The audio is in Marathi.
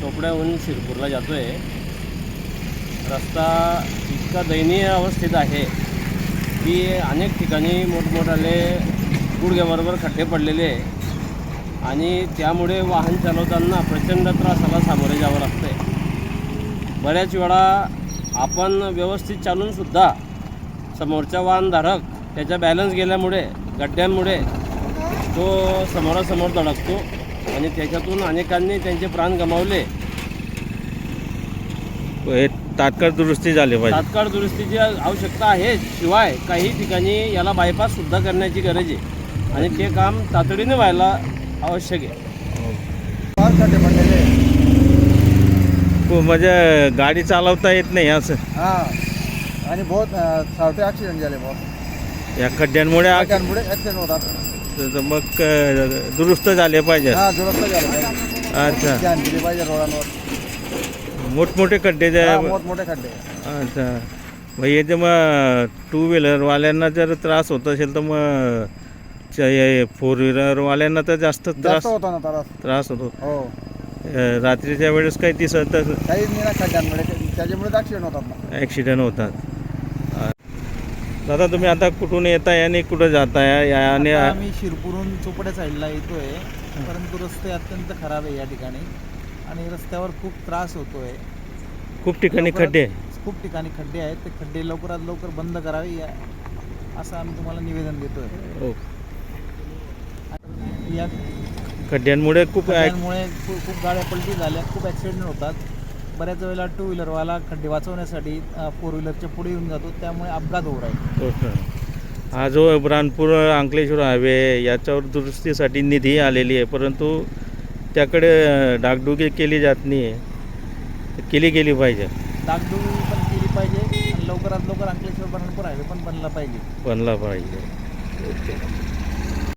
चोपड्याहून शिरपूरला जातो आहे रस्ता इतका दयनीय अवस्थेत आहे की अनेक ठिकाणी मोठमोठाले गुडघ्याबरोबर खड्डे पडलेले आहे. आणि त्यामुळे वाहन चालवताना प्रचंड त्रासाला सामोरे जावं लागतं बऱ्याच वेळा आपण व्यवस्थित चालूनसुद्धा समोरचा वाहनधारक त्याचा बॅलन्स गेल्यामुळे गड्ड्यांमुळे तो समोरासमोर धडकतो. आणि त्याच्यातून अनेकांनी त्यांचे प्राण गमावले. हे तात्काळ दुरुस्ती झाली पाहिजे. तात्काळ दुरुस्तीची आवश्यकता आहे. शिवाय काही ठिकाणी याला बायपास सुद्धा करण्याची गरज आहे. आणि ते काम तातडीने व्हायला आवश्यक आहे. हो, म्हणजे गाडी चालवता येत नाही असं. हा. आणि बहुत सावटे ॲक्सिडेंट झाले बहुत. या खड्ड्यांमुळे ॲक्सिडेंट होतात. तर मग दुरुस्त झाले पाहिजे हा दुरुस्त झालं पाहिजे अच्छा. ध्यान दिली पाहिजे रोडांवर. मोठमोठे खड्डे हा, मोठमोठे खड्डे. अच्छा. मग हे जे मग टू व्हीलरवाल्यांना जर त्रास होत असेल तर मग फोर व्हीलरवाल्यांना तर जास्त त्रास जास्त होता ना त्रास. त्रास होतो. हो. अ, रात्रीच्या वेळेस काही दिसत काहीच नाही ना खड्ड्यांमुळे. त्याच्यामुळे ॲक्सिडेंट होतात ना. ॲक्सिडेंट होतात. दादा तुम्ही आता कुठून येताय आणि कुठं जाताय? या- आणि आता आम्ही शिरपूरहून चोपड्या साईडला येतोय. परंतु रस्ते अत्यंत खराब आहे या ठिकाणी. आणि रस्त्यावर खूप त्रास होतोय. खूप ठिकाणी लवकरात- खड्डे खूप ठिकाणी खड्डे आहेत. ते खड्डे लवकरात लवकर बंद करावे या असं आम्ही तुम्हाला निवेदन देतोय. हो. या खड्ड्यांमुळे खूप ॲक- खड्ड्यांमुळे खूप खूप गाड्या पलटी झाल्या. खूप ॲक्सिडेंट होतात. बऱ्याच वेळेला टू व्हीलरवाला खड्डे वाचवण्यासाठी फोर व्हीलरच्या पुढे येऊन जातो त्यामुळे अपघात होऊ राहिले. हो जो ब्रानपूर अंकलेश्वर हायवे याच्यावर दुरुस्तीसाठी निधी आलेली आहे परंतु त्याकडे डागडुगी केली जात नाही आहे केली गेली पाहिजे. डागडुगी पण केली पाहिजे लवकरात लवकर अंकलेश्वर बरणपूर हायवे पण बनला पाहिजे. बनला पाहिजे. ओके.